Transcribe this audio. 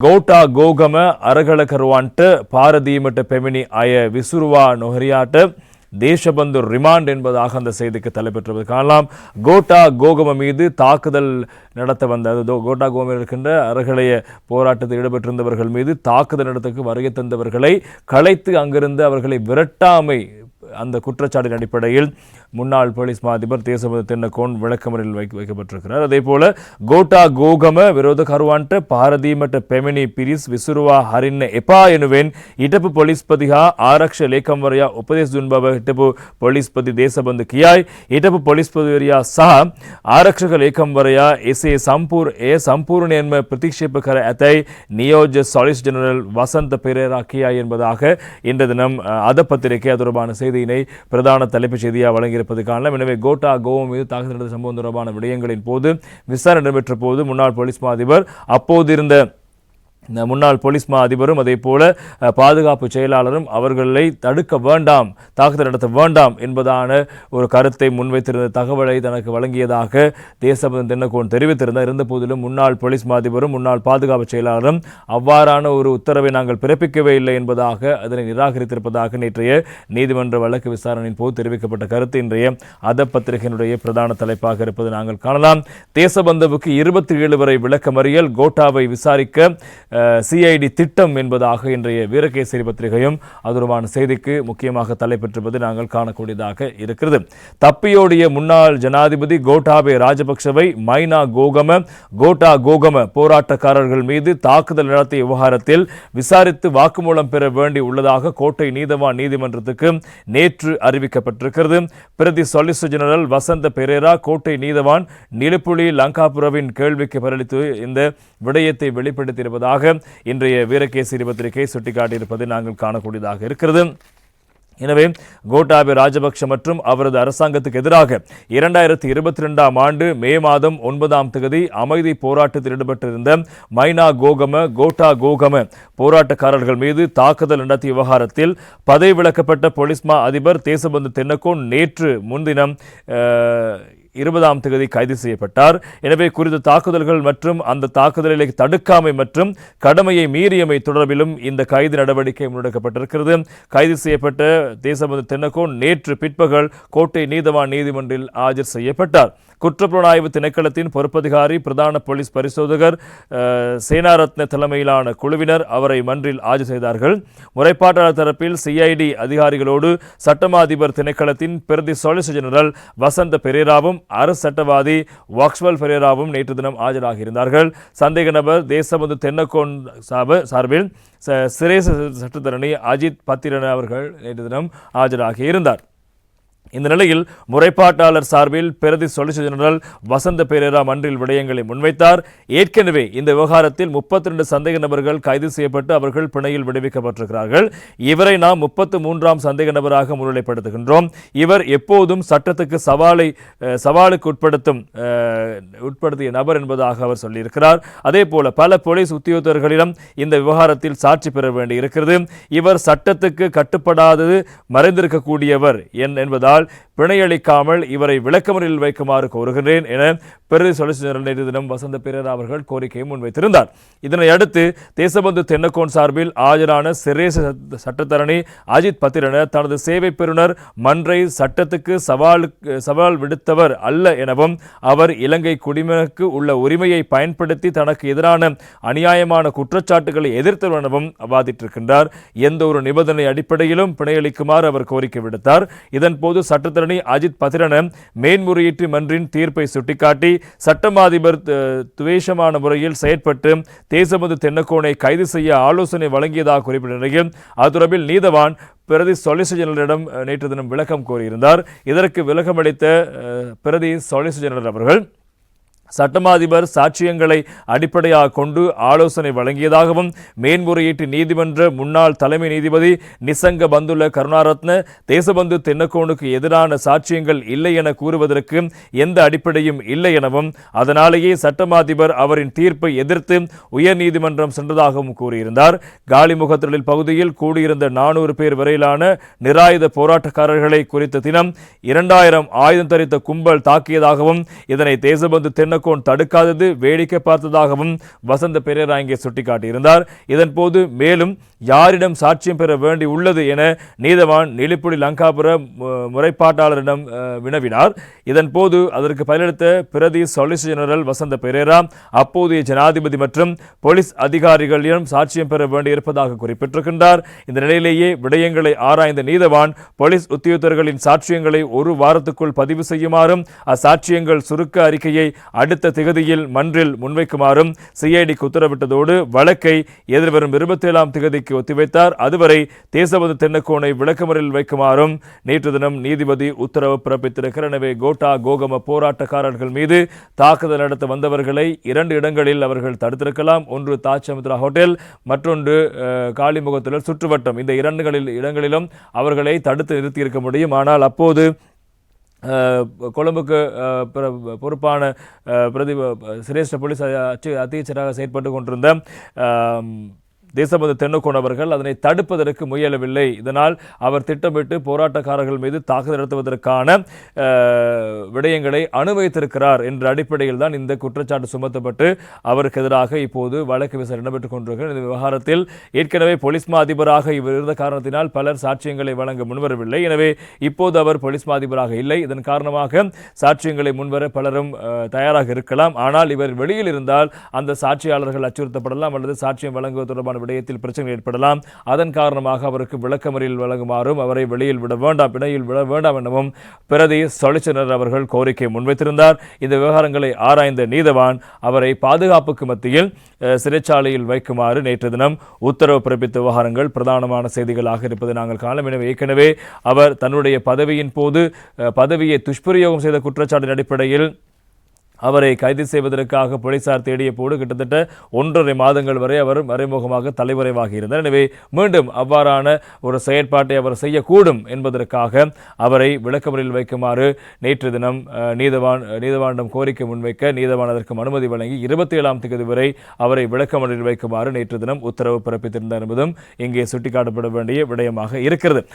ගෝටා ගෝගම අරගලකරුවන්ට பாரதீமட்ட பெமினி அய விசுருவா நொஹரியாட்ட தேசபந்து ரிமாண்ட் என்பதாக அந்த செய்திக்கு தலைப்பெற்றுவது காணலாம் கோட்டா கோகம மீது தாக்குதல் நடத்த வந்த அது தோ- கோட்டா கோகம் இருக்கின்ற அறகலைய போராட்டத்தில் ஈடுபட்டிருந்தவர்கள் மீது தாக்குதல் நடத்துக்கு வருகை தந்தவர்களை கலைத்து அங்கிருந்து அவர்களை விரட்டாமை அந்த குற்றச்சாட்டின் அடிப்படையில் முன்னாள் போலீஸ் மா அதிபர் தேசபத தென்னகோன் விளக்கமறில் வைக்கப்பட்டிருக்கிறார் அதே போல கோட்டா கோகம விரோධ කරුවන්ට පාරදීමට පැමිණි පිරිස් විසුරුවා හරින්න එපා එනුවෙන් හිටපු පොලිස්පති හා ආරක්ෂ ලේකම්වරයා උපදෙස් දුන් බව හිටපු පොලිස්පති දේශබඳ කියයි. හිටපු පොලිස්පතිවරයා සහ ආරක්ෂක ලේකම්වරයා එසේ සම්පූර් එය සම්පූර්ණයෙන්ම ප්‍රතික්ෂේප කර ඇතැයි නියෝජ சொலிஸ் ஜெனரல் வசந்த பெரேரா கியாய் என்பதாக இன்று தினம் அத பத்திரிகை தொடர்பான செய்தியினை பிரதான தலைப்புச் செய்தியாக வழங்கி இருப்பது காணலாம் எனவே கோட்டா கோவம் மீது தாக்குதல் நடந்த சம்பவம் தொடர்பான விடயங்களின் போது விசாரணை நடைபெற்ற போது முன்னாள் போலீஸ் மா அதிபர் அப்போது இருந்த முன்னாள் போலீஸ் மா அதிபரும் அதே போல பாதுகாப்பு செயலாளரும் அவர்களை தடுக்க வேண்டாம் தாக்குதல் நடத்த வேண்டாம் என்பதான ஒரு கருத்தை முன்வைத்திருந்த தகவலை தனக்கு வழங்கியதாக தேசபந்தன் தென்னகோன் தெரிவித்திருந்தார். இருந்த போதிலும் முன்னாள் போலீஸ் மா அதிபரும் முன்னாள் பாதுகாப்பு செயலாளரும் அவ்வாறான ஒரு உத்தரவை நாங்கள் பிறப்பிக்கவே இல்லை என்பதாக அதனை நிராகரித்திருப்பதாக நேற்றைய நீதிமன்ற வழக்கு விசாரணையின் போது தெரிவிக்கப்பட்ட கருத்து. இன்றைய அத பத்திரிகையினுடைய பிரதான தலைப்பாக இருப்பது நாங்கள் காணலாம். தேசபந்தவுக்கு இருபத்தி ஏழு வரை விளக்கமறியல் கோட்டாவை விசாரிக்க சிஐடி திட்டம் என்பதாக இன்றைய வீரகேசரி பத்திரிகையும் அதுவான செய்திக்கு முக்கியமாக தலைப்பெற்றிருப்பது நாங்கள் காணக்கூடியதாக இருக்கிறது. தப்பியோடிய முன்னாள் ஜனாதிபதி கோட்டாபே ராஜபக்சவை மைனா கோகம கோட்டா கோகம போராட்டக்காரர்கள் மீது தாக்குதல் நடத்திய விவகாரத்தில் விசாரித்து வாக்குமூலம் பெற வேண்டி உள்ளதாக கோட்டை நீதவான் நீதிமன்றத்துக்கு நேற்று அறிவிக்கப்பட்டிருக்கிறது. பிரதி சொலிசிட்டர் ஜெனரல் வசந்த பெரேரா கோட்டை நீதவான் நிலப்புலி லங்காபுரவின் கேள்விக்கு பதிலளித்து இந்த விடயத்தை வெளிப்படுத்தியிருப்பதாக இன்றைய வீரகேசரி பத்திரிகை சுட்டிக்காட்டியிருப்பதை நாங்கள் காணக்கூடியதாக இருக்கிறது. எனவே கோட்டாபய ராஜபக்ஷ மற்றும் அவரது அரசாங்கத்துக்கு எதிராக இரண்டாயிரத்தி இருபத்தி ரெண்டாம் ஆண்டு மே மாதம் ஒன்பதாம் தேதி அமைதி போராட்டத்தில் ஈடுபட்டிருந்த மைனா கோகம கோட்டா கோகம போராட்டக்காரர்கள் மீது தாக்குதல் நடத்திய விவகாரத்தில் பதவி விலக்கப்பட்ட பொலிஸ்மா அதிபர் தேசபந்து தென்னக்கோன் நேற்று முன்தினம் இருபதாம் தேதி கைது செய்யப்பட்டார். எனவே குறித்த தாக்குதல்கள் மற்றும் அந்த தாக்குதலை தடுக்காமை மற்றும் கடமையை மீறியமை தொடர்பிலும் இந்த கைது நடவடிக்கை முன்னெடுக்கப்பட்டிருக்கிறது. கைது செய்யப்பட்ட தேசபந்து தென்னகோ நேற்று பிற்பகல் கோட்டை நீதவான் நீதிமன்றில் ஆஜர் செய்யப்பட்டார். குற்றப்புலனாய்வு திணைக்களத்தின் பொறுப்பதிகாரி பிரதான போலீஸ் பரிசோதகர் சேனாரத்ன தலைமையிலான குழுவினர் அவரை மன்றில் ஆஜர் செய்தார்கள். முறைப்பாட்டாளர் தரப்பில் சிஐடி அதிகாரிகளோடு சட்டமா அதிபர் திணைக்களத்தின் பிரதி சொலிசிட்டர் ஜெனரல் வசந்த பெரேராவும் அரசு சட்டவாதி வாக்ஸ்வல் பெரேராவும் நேற்று தினம் ஆஜராகியிருந்தார்கள் சந்தேக நபர் தேசபந்து தென்னக்கோன் சார்பில் ச- சிரேச சட்டத்தரணி அஜித் பத்திரன் அவர்கள் நேற்று தினம் ஆஜராகியிருந்தார் இந்த நிலையில் முறைப்பாட்டாளர் சார்பில் பிரதி சொலிசிட்டர் ஜெனரல் வசந்த பெரேரா மன்றில் விடயங்களை முன்வைத்தார். ஏற்கனவே இந்த விவகாரத்தில் 32 சந்தேக நபர்கள் கைது செய்யப்பட்டு அவர்கள் பிணையில் விடுவிக்கப்பட்டிருக்கிறார்கள். இவரை நாம் முப்பத்து மூன்றாம் சந்தேக நபராக முன்னிலைப்படுத்துகின்றோம். இவர் எப்போதும் சட்டத்துக்கு சவாலை சவாலுக்கு உட்படுத்தும் உட்படுத்திய நபர் என்பதாக அவர் சொல்லியிருக்கிறார். அதே போல பல போலீஸ் உத்தியோகத்தர்களிடம் இந்த விவகாரத்தில் சாட்சி பெற வேண்டியிருக்கிறது. இவர் சட்டத்துக்கு கட்டுப்படாதது மறைந்திருக்கக்கூடியவர் என் என்பதால் பிணையளிக்காமல் இவரை விளக்கமறியலில் வைக்குமாறு கோருகின்றேன் என பிரதி சொலிசிட்டர் ஜெனரல் நேற்று தினம் வசந்த பெரேரா அவர்கள் கோரிக்கையை முன்வைத்திருந்தார். இதனை அடுத்து தேசபந்து தென்னக்கோன் சார்பில் ஆஜரான சிரேச சட்டத்தரணி அஜித் பத்திரன தனது சேவை பெறுநர் மன்றை சட்டத்துக்கு சவால் சவால் விடுத்தவர் அல்ல எனவும் அவர் இலங்கை குடிமகனுக்கு உள்ள உரிமையை பயன்படுத்தி தனக்கு எதிரான அநியாயமான குற்றச்சாட்டுகளை எதிர்த்தவர் எனவும் வாதிட்டிருக்கின்றார். எந்த ஒரு நிபந்தனை அடிப்படையிலும் பிணையளிக்குமாறு அவர் கோரிக்கை விடுத்தார். இதன்போது சட்டத்தரணி அஜித் பத்திரன மேன்முறையீட்டு மன்றின் தீர்ப்பை சுட்டிக்காட்டி சட்டமா அதிபர் துவேஷமான முறையில் செயற்பட்டு தேசபந்து தென்னக்கோனை கைது செய்ய ஆலோசனை வழங்கியதாக குறிப்பிட்ட நிலையில் அது தொடர்பில் நீதவான் பிரதி சொலிசிட்டர் ஜெனரலிடம் நேற்று தினம் விளக்கம் கோரியிருந்தார். இதற்கு விளக்கமளித்த அளித்த பிரதி சொலிசிட்டர் ஜெனரல் அவர்கள் சட்டமா அதிபர் சாட்சியங்களை அடிப்படையாக கொண்டு ஆலோசனை வழங்கியதாகவும் மேன்முறையீட்டு நீதிமன்ற முன்னாள் தலைமை நீதிபதி நிசங்க பந்துல கருணாரத்ன தேசபந்து தென்னக்கோனுக்கு எதிரான சாட்சியங்கள் இல்லை என கூறுவதற்கு எந்த அடிப்படையும் இல்லை எனவும் அதனாலேயே சட்டமா அதிபர் அவரின் தீர்ப்பை எதிர்த்து உயர்நீதிமன்றம் சென்றதாகவும் கூறியிருந்தார். காலிமுகத்திடல் பகுதியில் கூடியிருந்த நானூறு பேர் வரையிலான நிராயுத போராட்டக்காரர்களை குறித்த தினம் இரண்டாயிரம் ஆயுதம் தரித்த கும்பல் தாக்கியதாகவும் இதனை தேசபந்து தென்ன தென்னக்கோன் தடுக்காதது வேடிக்கை பார்த்ததாகவும் வசந்த பெரேரா இங்கே சுட்டிக்காட்டியிருந்தார். இதன்போது மேலும் யாரிடம் சாட்சியம் பெற வேண்டி உள்ளது என நீதவான் நெலிப்புடி லங்காபுர முறைப்பாட்டாளரிடம் வினவினார். இதன்போது அதற்கு பதிலளித்த பிரதி சொலிசிட்டர் ஜெனரல் வசந்த பெரேரா அப்போதைய ஜனாதிபதி மற்றும் போலீஸ் அதிகாரிகளிடம் சாட்சியம் பெற வேண்டியிருப்பதாக குறிப்பிட்டிருக்கின்றார். இந்த நிலையிலேயே விடயங்களை ஆராய்ந்த நீதவான் போலீஸ் உத்தியோகத்தர்களின் சாட்சியங்களை ஒரு வாரத்துக்குள் பதிவு செய்யுமாறும் அச்சாட்சியங்கள் சுருக்க அறிக்கையை அடுத்த திகதியில் மன்றில் முன்வைக்குமாறும் சிஐடிக்கு உத்தரவிட்டதோடு வழக்கை எதிர்வரும் இருபத்தேழாம் திகதிக்கு ஒத்திவைத்தார். அதுவரை தேசபந்து தென்னக்கோனை விளக்கமறில் வைக்குமாறும் நேற்று தினம் நீதிபதி உத்தரவு பிறப்பித்திருக்கிறார். எனவே கோட்டா கோகம போராட்டக்காரர்கள் மீது தாக்குதல் நடத்த வந்தவர்களை இரண்டு இடங்களில் அவர்கள் தடுத்திருக்கலாம். ஒன்று தாச்சமுத்ரா ஹோட்டல் மற்றொன்று காளிமுகத்தில் சுற்றுவட்டம். இந்த இரண்டுகளில் இடங்களிலும் அவர்களை தடுத்து நிறுத்தியிருக்க முடியும். ஆனால் அப்போது கொழும்புக்கு பொறுப்பான பிரதி சிரேஷ்ட போலீஸ் அச்சு அத்தீச்சராக செயற்பட்டு கொண்டிருந்த தேசபந்து தென்னக்கோன் அவர்கள் அதனை தடுப்பதற்கு முயலவில்லை. இதனால் அவர் திட்டமிட்டு போராட்டக்காரர்கள் மீது தாக்குதல் நடத்துவதற்கான விடயங்களை அனுபவித்திருக்கிறார் என்ற அடிப்படையில் தான் இந்த குற்றச்சாட்டு சுமத்தப்பட்டு அவருக்கு எதிராக இப்போது வழக்கு விசாரணை நடைபெற்றுக் கொண்டிருக்கிறது. இந்த விவகாரத்தில் ஏற்கனவே போலீஸ் மா அதிபராக இவர் இருந்த காரணத்தினால் பலர் சாட்சியங்களை வழங்க முன்வரவில்லை. எனவே இப்போது அவர் போலீஸ் அதிபராக இல்லை. இதன் காரணமாக சாட்சியங்களை முன்வர பலரும் தயாராக இருக்கலாம். ஆனால் இவர் வெளியில் இருந்தால் அந்த சாட்சியாளர்கள் அச்சுறுத்தப்படலாம் அல்லது சாட்சியம் வழங்குவது தொடர்பான விடயத்தில் பிரச்சனை ஏற்படலாம். அதன் காரணமாக அவருக்கு விளக்கமறியல் வழங்குமாறும் அவரை வெளியில் விட வேண்டாம் பிணையில் விட வேண்டாம் எனவும் பிரதி சொலிசிட்டர் அவர்கள் கோரிக்கை முன்வைத்திருந்தார். இந்த விவகாரங்களை ஆராய்ந்த நீதவான் அவரை பாதுகாப்புக்கு மத்தியில் சிறைச்சாலையில் வைக்குமாறு நேற்று தினம் உத்தரவு பிறப்பித்த விவகாரங்கள் பிரதானமான செய்திகளாக இருப்பதை நாங்கள் காணலாம் எனவே ஏற்கனவே அவர் தன்னுடைய பதவியின் போது பதவியை துஷ்பிரயோகம் செய்த குற்றச்சாட்டின் அடிப்படையில் அவரை கைது செய்வதற்காக போலீசார் தேடிய போது கிட்டத்தட்ட ஒன்றரை மாதங்கள் வரை அவர் மறைமுகமாக தலைமறைவாக இருந்தார். எனவே மீண்டும் அவ்வாறான ஒரு செயற்பாட்டை அவர் செய்யக்கூடும் என்பதற்காக அவரை விளக்கமறையில் வைக்குமாறு நேற்று தினம் நீதவான் நீதவானிடம் கோரிக்கை முன்வைக்க நீதவான் அதற்கு அனுமதி வழங்கி இருபத்தி ஏழாம் தேதி வரை அவரை விளக்கமறையில் வைக்குமாறு நேற்று தினம் உத்தரவு பிறப்பித்திருந்தார் என்பதும் இங்கே சுட்டிக்காட்டப்பட வேண்டிய விடயமாக இருக்கிறது.